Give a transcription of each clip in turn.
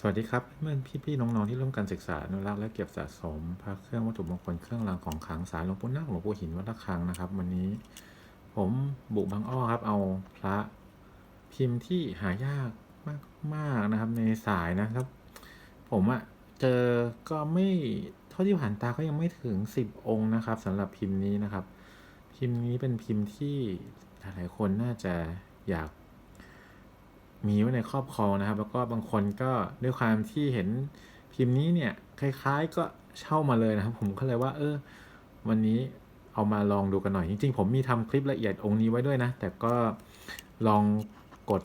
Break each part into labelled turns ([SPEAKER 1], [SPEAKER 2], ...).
[SPEAKER 1] สวัสดีครับเพื่อนพี่ๆน้องๆที่ร่วมกันศึกษาอนุรักษ์และเก็บสะสมพระเครื่องวัตถุมงคลเครื่องรางของขลังสายหลวงปู่นาคหลวงปู่หินวัดระฆังนะครับ วันนี้ ผมบุบางอ้อครับ เอาพระพิมพ์ที่หายากมากๆนะครับ ในสายนะครับ ผมอะเจอก็ไม่เท่าที่ผ่านตาก็ยังไม่ถึงสิบองค์นะครับสำหรับพิมพ์นี้นะครับ พิมพ์นี้เป็นพิมพ์ที่หลายๆคนน่าจะอยาก มีไว้ในครอบครองนะครับ แล้วก็บางคนก็ด้วยความที่เห็นพิมพ์นี้เนี่ยคล้ายๆก็เช่ามาเลยนะครับ ผมก็เลยว่า เออ วันนี้เอามาลองดูกันหน่อยจริง ๆ ผมมีทำคลิปละเอียดองค์นี้ไว้ด้วยนะ แต่ก็ลองกด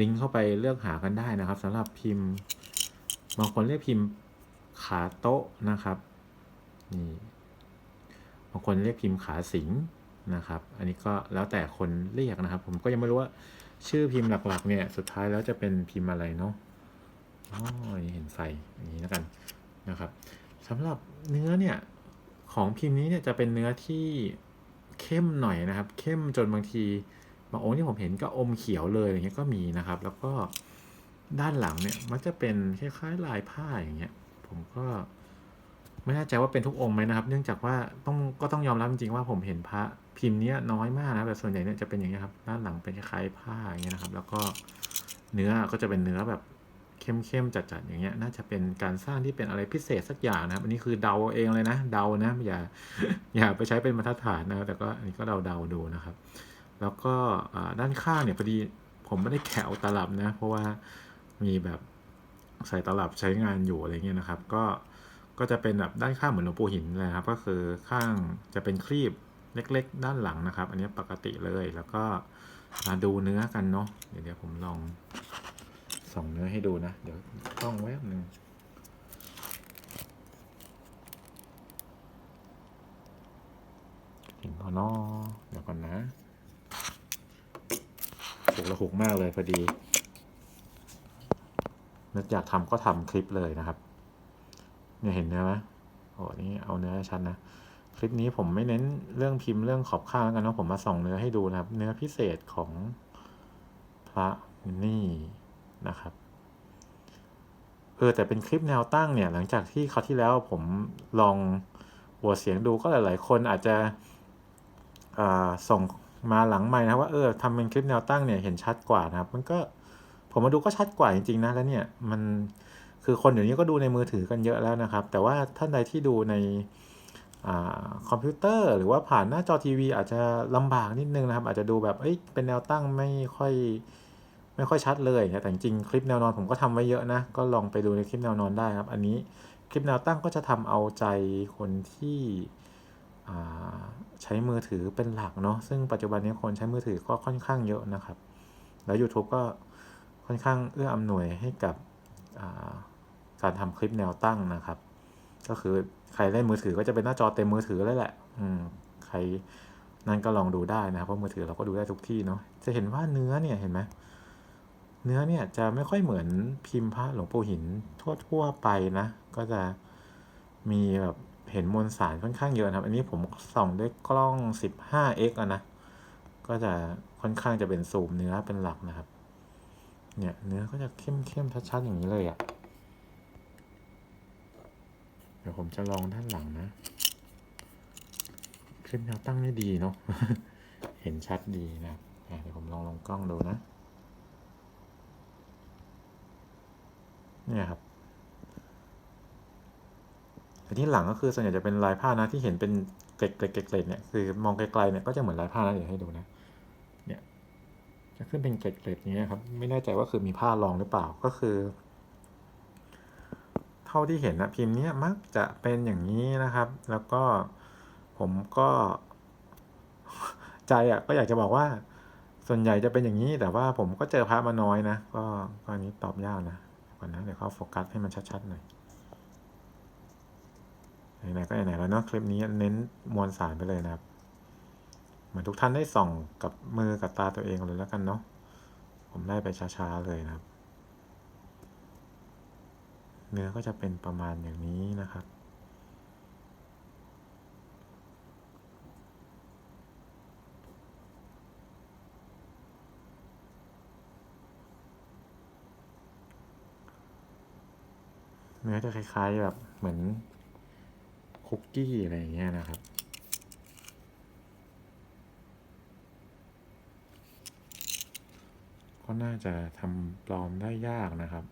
[SPEAKER 1] ลิงก์เข้าไปเลือกหากันได้นะครับสำหรับพิมพ์ บางคนเรียกพิมพ์ขาโต๊ะนะครับนี่บางคนเรียกพิมพ์ขาสิงนะครับ อันนี้ก็แล้วแต่คนเรียกนะครับ ผมก็ยังไม่รู้ว่า ชื่อพิมพ์หลักๆ เนี่ย สุดท้ายแล้วจะเป็นพิมพ์อะไรเนาะอ๋อเห็นไฟอย่างนี้แล้วกันนะครับสำหรับเนื้อเนี่ยของพิมพ์นี้เนี่ยจะเป็นเนื้อที่เข้มหน่อยนะครับ เข้มจนบางทีบางองค์ที่ผมเห็นก็อมเขียวเลยอย่างเงี้ยก็มีนะครับ แล้วก็ด้านหลังเนี่ยมันจะเป็นคล้ายๆลายผ้าอย่างเงี้ยผมก็ ไม่แน่ใจว่าเป็นทุกองค์ไหมนะครับ เนื่องจากว่าต้องก็ต้องยอมรับจริงๆว่าผมเห็นพระพิมพ์เนี้ยน้อยมากนะแต่ส่วนใหญ่เนี่ยจะเป็นอย่างเงี้ครับด้านหลังเป็นคล้ายผ้าอย่างเงี้ยนะครับ แล้วก็เนื้อก็จะเป็นเนื้อแบบเข้มๆจัดๆอย่างเงี้ยน่าจะเป็นการสร้างที่เป็นอะไรพิเศษสักอย่างนะครับอันนี้คือเดาเองเลยนะเดานะอย่าอย่าไปใช้เป็นมาตรฐานนะแต่ก็อันนี้ก็เดาๆดูนะครับ แล้วก็ด้านข้างเนี่ยพอดีผมไม่ได้แกะเอาตลับนะ เพราะว่ามีแบบใส่ตลับใช้งานอยู่อะไรเงี้ยนะครับ ก็ ก็จะเป็นแบบด้านข้างเหมือนหลวงปู่หินเลยครับ ก็คือข้างจะเป็นครีบเล็ก ๆ ด้านหลังนะครับ อันนี้ปกติเลยแล้วก็มาดูเนื้อกันเนาะเดี๋ยวเดี๋ยวผมลองส่องเนื้อให้ดูนะ เดี๋ยวต้องแวบหนึ่งเห็นพอนอเดี๋ยวก่อนนะถูกระหุกมากเลยพอดีนึกอยากทำก็ทำคลิปเลยนะครับ เนี่ยเห็นเนื้อไหมโอ้นี่เอาเนื้อชัดนะ คลิปนี้ผมไม่เน้นเรื่องพิมพ์เรื่องขอบข้างแล้วกันนะผมมาส่องเนื้อให้ดูนะครับ เนื้อพิเศษของพระนี่นะครับเออแต่เป็นคลิปแนวตั้งเนี่ยหลังจากที่คราที่แล้วผมลองหัวเสียงดูก็หลาย ๆ คนอาจจะส่งมาหลังใหม่นะว่าเออทำเป็นคลิปแนวตั้งเนี่ยเห็นชัดกว่านะครับ มันก็ผมมาดูก็ชัดกว่าจริง ๆ นะแล้วเนี่ยมัน คือคนเดี๋ยวนี้ก็ดูในมือถือกันเยอะแล้วนะครับ แต่ว่าท่านใดที่ดูในคอมพิวเตอร์ หรือว่าผ่านหน้าจอทีวี อาจจะลำบากนิดนึงนะครับ อาจจะดูแบบเอ้ยเป็นแนวตั้งไม่ค่อยไม่ค่อยชัดเลยนะแต่จริงคลิปแนวนอนผมก็ทำไว้เยอะนะ ก็ลองไปดูในคลิปแนวนอนได้ครับ อันนี้คลิปแนวตั้งก็จะทำเอาใจคนที่ใช้มือถือเป็นหลักเนาะ ซึ่งปัจจุบันนี้คนใช้มือถือก็ค่อนข้างเยอะนะครับ แล้ว YouTube ก็ค่อนข้างเอื้ออำนวยให้กับ การทำคลิปแนวตั้งนะครับ ก็คือใครเล่นมือถือก็จะเป็นหน้าจอเต็มมือถือเลยแหละ อืมใครนั่นก็ลองดูได้นะครับเพราะมือถือเราก็ดูได้ทุกที่เนาะจะเห็นว่าเนื้อเนี่ยเห็นไหมเนื้อเนี่ยจะไม่ค่อยเหมือนพิมพ์พระหลวงปู่หินทั่วๆไปนะ ก็จะมีแบบเห็นมวลสารค่อนข้างเยอะนะครับ อันนี้ผมส่องด้วยกล้อง 15x อะนะ ก็จะค่อนข้างจะเป็นซูมเนื้อเป็นหลักนะครับ เนี่ยเนื้อก็จะเข้มๆชัดๆอย่างนี้เลยอะ่ะ เดี๋ยวผมจะลองด้านหลังนะคลิปแนวตั้งได้ดีเนาะ เห็นชัดดีนะเดี๋ยวผมลองลงกล้องดูนะ เนี่ยครับแต่ที่หลังก็คือส่วนใหญ่จะเป็นลายผ้านะที่เห็นเป็นเกล็ดเกล็ดเนี่ยคือมองไกลๆเนี่ยก็จะเหมือนลายผ้านะเดี๋ยวให้ดูนะ เนี่ยจะขึ้นเป็นเกล็ดๆนี้ครับ ไม่แน่ใจว่าคือมีผ้ารองหรือเปล่าก็คือ ท่าที่เห็นนะพิมพ์นี้มักจะเป็นอย่างนี้นะครับ แล้วก็ผมก็ใจอะก็อยากจะบอกว่า ส่วนใหญ่จะเป็นอย่างนี้ แต่ว่าผมก็เจอพระมาน้อยนะ ก็ก็นี้ตอบยากนะก่อนนะเดี๋ยวเขาโฟกัสให้มันชัดๆหน่อยไหนๆก็ไหนๆแล้วเนาะคลิปนี้เน้นมวลสารไปเลยนะครับเหมือนทุกท่านได้ส่องกับมือกับตาตัวเองเลยแล้วกันเนาะผมไล่ไปช้าๆเลยนะครับ เนื้อก็จะเป็นประมาณอย่างนี้นะครับ เนื้อจะคล้ายๆแบบเหมือนคุกกี้อะไรอย่างเงี้ยนะครับก็น่าจะทำปลอมได้ยากนะครับ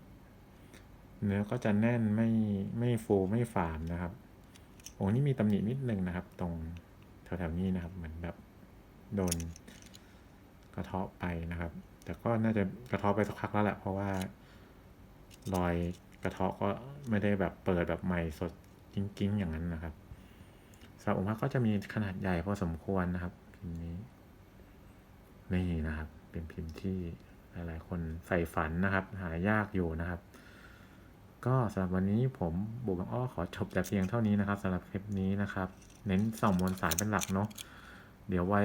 [SPEAKER 1] เนื้อก็จะแน่นไม่ไม่ฟูไม่ฝามนะครับโอ้นี่มีตำหนินิดนึงนะครับ ตรงแถวๆนี้นะครับ เหมือนแบบโดนกระเทาะไปนะครับ แต่ก็น่าจะกระเทาะไปสักพักแล้วแหละเพราะว่ารอยกระเทาะก็ไม่ได้แบบเปิดแบบใหม่สดกิ้งๆอย่างนั้นนะครับสำหรับองค์พระก็จะมีขนาดใหญ่พอสมควรนะครับพิมพ์นี้นี่นะครับ เป็นพิมพ์ที่หลายๆ คนใฝ่ฝันนะครับ หายากอยู่นะครับ ก็สำหรับวันนี้ผมบุกบังอ้อขอจบแต่เพียงเท่านี้นะครับสำหรับคลิปนี้นะครับ เน้นส่องมวลสารเป็นหลักเนาะเดี๋ยวไว้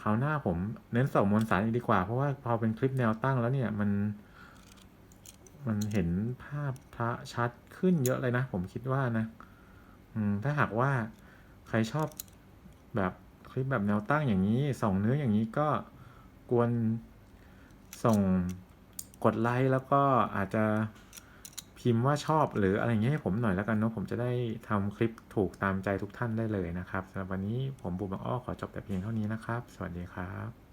[SPEAKER 1] คราวหน้าผมเน้นส่องมวลสารอีกดีกว่าเพราะว่าพอเป็นคลิปแนวตั้งแล้วเนี่ยมัน มันเห็นภาพพระชัดขึ้นเยอะเลยนะ ผมคิดว่านะ อืมถ้าหากว่าใครชอบแบบคลิปแบบแนวตั้งอย่างนี้ส่องเนื้ออย่างนี้ก็กวนส่งกดไลค์แล้วก็อาจจะ พิมพ์ว่าชอบหรืออะไรเงี้ยให้ผมหน่อยแล้วกันเนาะผมจะได้ทำคลิปถูกตามใจทุกท่านได้เลยนะครับสำหรับวันนี้ผมบูมบังอ้อขอจบแต่เพียงเท่านี้นะครับ สวัสดีครับ